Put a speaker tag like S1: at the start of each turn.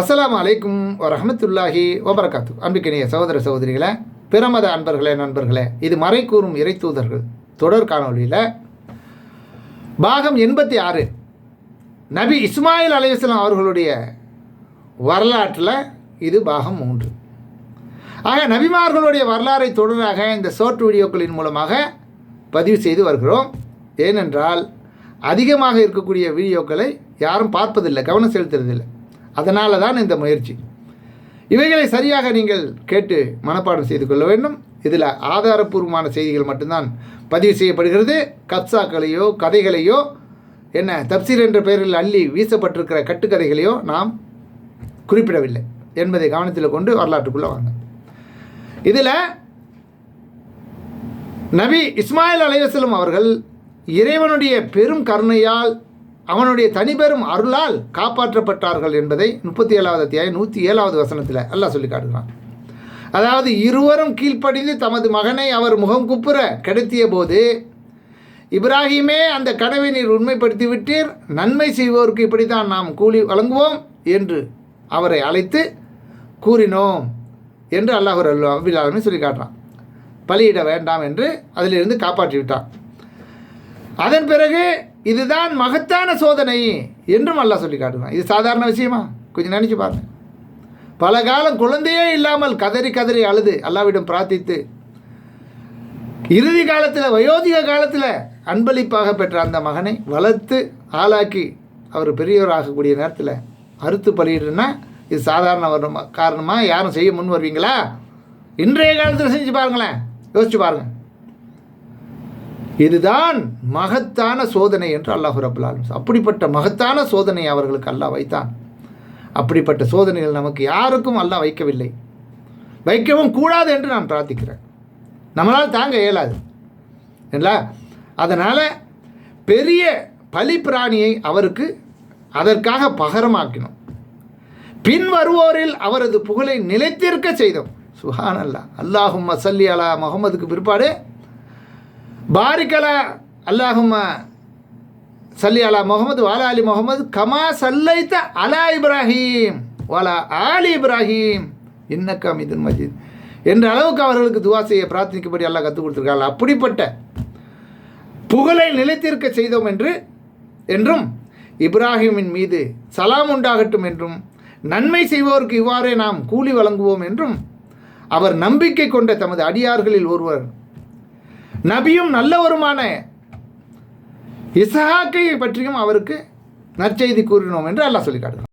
S1: அஸ்ஸலாமு அலைக்கும் வரஹமத்துல்லாஹி வபரகாத்து. அன்பிக்கினிய சகோதர சகோதரிகளை பிரமத அன்பர்களே நண்பர்களே இது மறை கூறும் இறை தூதர்கள் தொடர் காணொலியில் பாகம் எண்பத்தி ஆறு நபி இஸ்மாயில் அலைவாஸ்லாம் அவர்களுடைய வரலாற்றில் இது பாகம் மூன்று. ஆக நபிமார்களுடைய வரலாறை தொடராக இந்த ஷார்ட் வீடியோக்களின் மூலமாக பதிவு செய்து வருகிறோம். ஏனென்றால் அதிகமாக இருக்கக்கூடிய வீடியோக்களை யாரும் பார்ப்பதில்லை கவனம் செலுத்துறதில்லை. அதனால தான் இந்த முயற்சி. இவைகளை சரியாக நீங்கள் கேட்டு மனப்பாடம் செய்து கொள்ள வேண்டும். இதில் ஆதாரப்பூர்வமான செய்திகள் மட்டும்தான் பதிவு செய்யப்படுகிறது. கப்சாக்களையோ கதைகளையோ என்ன தப்சீர் என்ற பெயரில் அள்ளி வீசப்பட்டிருக்கிற கட்டுக்கதைகளையோ நாம் குறிப்பிடவில்லை என்பதை கவனத்தில் கொண்டு வரலாற்றுக்குள்ளே வாங்க. இதில் நபி இஸ்மாயில் அலைவாஸ்லம் அவர்கள் இறைவனுடைய பெரும் கருணையால் அவனுடைய தனிபெரும் அருளால் காப்பாற்றப்பட்டார்கள் என்பதை முப்பத்தி ஏழாவது அத்தியாயம் நூற்றி ஏழாவது வசனத்தில் அல்லாஹ் சொல்லி காட்டுகிறான். அதாவது இருவரும் கீழ்ப்படிந்து தமது மகனை அவர் முகம் குப்புற கடத்திய போது இப்ராஹிமே அந்த கனவை நீர் உண்மைப்படுத்தி விட்டீர் நன்மை செய்வோருக்கு இப்படித்தான் நாம் கூலி வழங்குவோம் என்று அவரை அழைத்து கூறினோம் என்று அல்லாஹ் அபிலாலுமே சொல்லி காட்டுறான். பலியிட வேண்டாம் என்று அதிலிருந்து காப்பாற்றி விட்டான். அதன் பிறகு இதுதான் மகத்தான சோதனை என்றும் அல்லாஹ் சொல்லி காட்டுறான் இது சாதாரண விஷயமா? கொஞ்சம் நினச்சி பாருங்க. பல காலம் குழந்தையே இல்லாமல் கதறி கதறி அழுது அல்லாவிடம் பிரார்த்தித்து இறுதி காலத்தில் வயோதிக காலத்தில் அன்பளிப்பாக பெற்ற அந்த மகனை வளர்த்து ஆளாக்கி அவர் பெரியவர் ஆகக்கூடிய நேரத்தில் அறுத்து பலியிடுன்னா இது சாதாரண வரும் காரணமாக யாரும் செய்ய முன் வருவீங்களா? இன்றைய காலத்தில் செஞ்சு பாருங்களேன். யோசிச்சு பாருங்கள் இதுதான் மகத்தான சோதனை என்று அல்லாஹ் ரபுல் அப்படிப்பட்ட மகத்தான சோதனை அவர்களுக்கு அல்லாஹ் வைத்தான். அப்படிப்பட்ட சோதனைகள் நமக்கு யாருக்கும் அல்லாஹ் வைக்கவில்லை. வைக்கவும் கூடாது என்று நான் பிரார்த்திக்கிறேன். நம்மளால் தாங்க இயலாது. இல்லை? அதனால் பெரிய பலி பிராணியை அவருக்கு அதற்காக பகரமாக்கினோம். பின் வருவோரில் அவரது புகழை நிலைத்திருக்க செய்தோம். சுஹான் அல்லா அல்லாஹும் மசல்லி அலா முகமதுக்கு பிற்பாடு பாரிக்கலா அல்லாஹுமா சல்லி அலா முகமது வாலா அலி முகமது கமா சல்லைத்த அலா இப்ராஹீம் வாலா ஆலி இப்ராஹீம் இன்னக்கம் இதுன் மஜீத் என்ற அளவுக்கு அவர்களுக்கு துவா செய்ய பிரார்த்தனைக்கும்படி அல்லாஹ் கற்றுக் கொடுத்துருக்காங்க அப்படிப்பட்ட புகழை நிலைத்திருக்க செய்தோம் என்று என்றும் இப்ராஹிமின் மீது சலாம் உண்டாகட்டும் என்றும் நன்மை செய்வோருக்கு இவ்வாறே நாம் கூலி வழங்குவோம் என்றும் அவர் நம்பிக்கை கொண்ட தமது அடியார்களில் ஒருவர் நபியும் நல்லவருமான இசஹாக்கை பற்றியும் அவருக்கு நற்செய்தி கூறினோம் என்று அல்லாஹ் சொல்லி காட்டுகிறான்.